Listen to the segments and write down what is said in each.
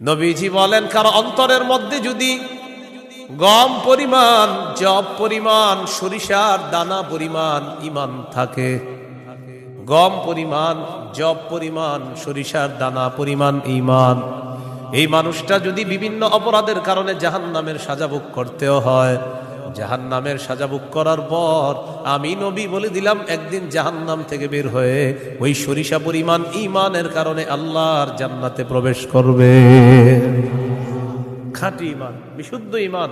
নবীজি বলেন, কারও অন্তরের মধ্যে যদি গম পরিমাণ, জব পরিমাণ, সরিষার দানা পরিমাণ, ইমান থাকে, গম পরিমাণ, জব পরিমাণ, সরিষার দানা পরিমাণ, ইমান, এই মানুষটা যদি বিভিন্ন অপরাধের কারণে জাহান নামের সাজাভোগ করতেও হয় জাহান নামের সাজা ভোগ করার পর আমি নবী বলে দিলাম, একদিন জাহান নাম থেকে বের হয়ে ওই সরিষা পরিমাণ ইমানের কারণে আল্লাহর জান্নাতে প্রবেশ করবে। খাঁটি ইমান বিশুদ্ধ ইমান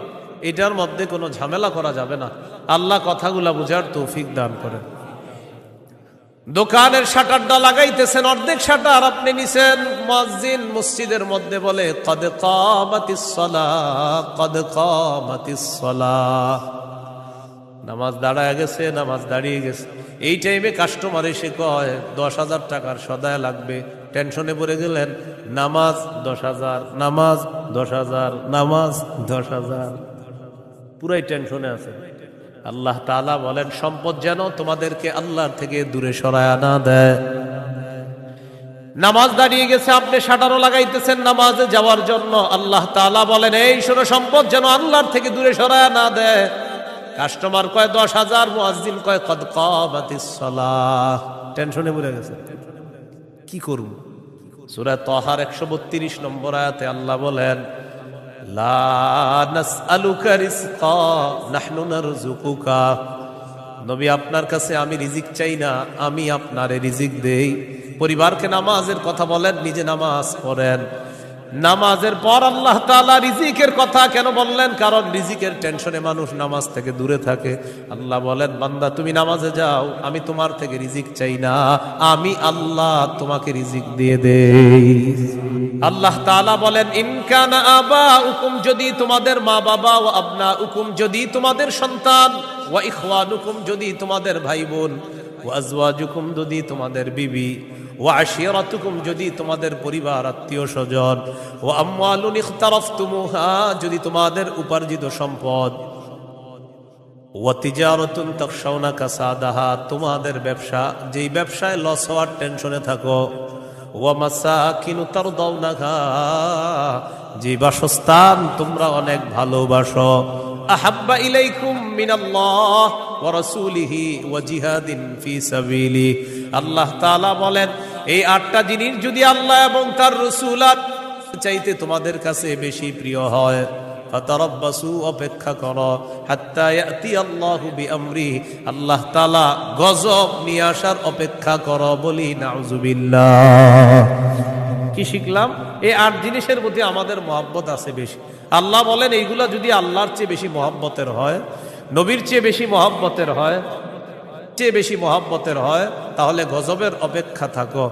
এটার মধ্যে কোনো ঝামেলা করা যাবে না। আল্লাহ কথাগুলা বুঝার তৌফিক দান করেন। দোকানের শাটারটা লাগাইতেছেন, অর্ধেক শাটার আপনি নিছেন। মসজিদ মসজিদের মধ্যে বলে, কদ কামাতিস সালাহ কদ কামাতিস সালাহ নামাজ দাঁড়ায় গেছে, নামাজ দাঁড়িয়ে গেছে। এই টাইমে কাস্টমার এসে কয়, দশ হাজার টাকার সদায় লাগবে। টেনশনে পড়ে গেলেন, নামাজ দশ হাজার, নামাজ দশ হাজার, নামাজ দশ হাজার। পুরাই টেনশনে আছে। আল্লাহ তাআলা বলেন, সম্পদ যেন তোমাদেরকে আল্লাহর থেকে দূরে সরায় না দেয়। নামাজ দাঁড়িয়ে গেছে, আপনি শাটারও লাগাইতেছেন নামাজে যাওয়ার জন্য। আল্লাহ তাআলা বলেন, এই শোনো, সম্পদ যেন আল্লাহর থেকে দূরে সরায় না দেয়। কাস্টমার কয়, দশ হাজার, মুয়াজ্জিন কয়, কদ সালাহ। টেনশনে পড়ে গেছে। কি করুন সূরা তহার একশো বত্রিশ নম্বর আয়াতে আল্লাহ বলেন নবী আপনার কাছে আমি রিজিক চাই না, আমি আপনারে রিজিক দেই। পরিবারকে নামাজের কথা বলেন, নিজে নামাজ পড়েন। নামাজের পর আল্লাহ তাআলা রিজিকের কথা কেন বললেন? কারণ রিজিকের টেনশনে মানুষ নামাজ থেকে দূরে থাকে। আল্লাহ বলেন, বান্দা, তুমি নামাজে যাও, আমি তোমার থেকে রিজিক চাই না, আমি আল্লাহ তোমাকে রিজিক দিয়ে দেই। আল্লাহ তাআলা বলেন ইনকানা আবা উকুম যদি তোমাদের মা বাবা ও আবনা উকুম যদি তোমাদের সন্তান ওয়া ইখওয়ানুকুম, যদি তোমাদের ভাই বোন, ওয়া আজওয়াজুকুম, যদি তোমাদের বিবি ওয়া আশিরাতুকুম, যদি তোমাদের পরিবার, আত্মীয় স্বজন ও আমওয়ালুন ইখতারাফতুমুহা, যদি তোমাদের উপার্জিত সম্পদ ওয়াতিজারতুন তাকশাউনা কাসাদাহা, তোমাদের ব্যবসা, যেই ব্যবসায় লস হওয়ার টেনশনে থাকো, ওয়া মাসাকিনু তারদাউনাহা যে বাসস্থান তোমরা অনেক ভালোবাসো, আহাব্বা ইলাইকুম মিনাল্লাহ ওয়া রাসূলিহি ওয়া জিহাদিন ফি সাবিলি আল্লাহ তাআলা বলেন এই আটটা জিনিস যদি আল্লাহ এবং তার রাসূল চাইতে তোমাদের কাছে বেশি প্রিয় হয় অপেক্ষা করো আল্লাহু গজব নিয়ে আসার অপেক্ষা বলি কি শিখলাম? এই আট জিনিসের প্রতি আমাদের মহব্বত আছে বেশি। আল্লাহ বলেন, এইগুলা যদি আল্লাহর চেয়ে বেশি মহব্বতের হয়, নবীর চেয়ে বেশি মহব্বতের হয় চেয়ে বেশি মহাব্বতের হয় তাহলে গজবের অপেক্ষা থাকো।